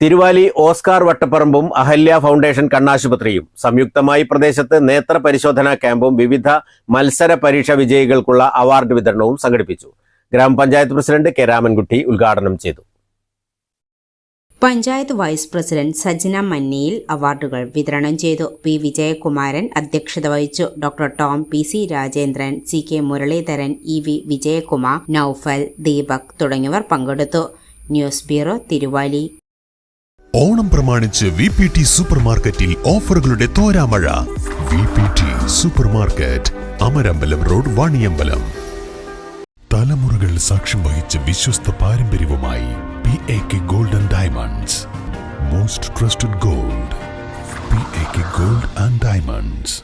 Thiruvali Oscar വട്ടപ്പറമ്പും Ahalya foundation കണ്ണാശുപത്രിയും. സംയുക്തമായി പ്രദേശത്ത് നേത്ര പരിശോധനാ ക്യാമ്പും വിവിധ മത്സര പരീക്ഷ വിജയികൾക്കുള്ള അവാർഡ് വിതരണവും സംഘടിപ്പിച്ചു. ഗ്രാമപഞ്ചായത്ത് പ്രസിഡന്റ് കെ രാമൻകുട്ടി ഉദ്ഘാടനം ചെയ്തു. പഞ്ചായത്ത് വൈസ് പ്രസിഡന്റ് സജ്ന മന്നിയിൽ അവാർഡുകൾ വിതരണം ചെയ്തു. പി വിജയകുമാരൻ അധ്യക്ഷത വഹിച്ചു. Doctor Tom P C Rajendran C K Muraleedharan E V Vijayakumar Noufal Deepak തുടങ്ങിയവർ പങ്കെടുത്തു. News bureau Thiruvali. ഓണം പ്രമാണിച്ച് വി പി ടി സൂപ്പർ മാർക്കറ്റിൽ ഓഫറുകളുടെ തോരാമഴ. V P T super market Amarambalam road Vaniyambalam. തലമുറകൾ സാക്ഷ്യം വഹിച്ച വിശ്വസ്ത പാരമ്പര്യവുമായി P A K golden diamonds most trusted gold P A K gold and diamonds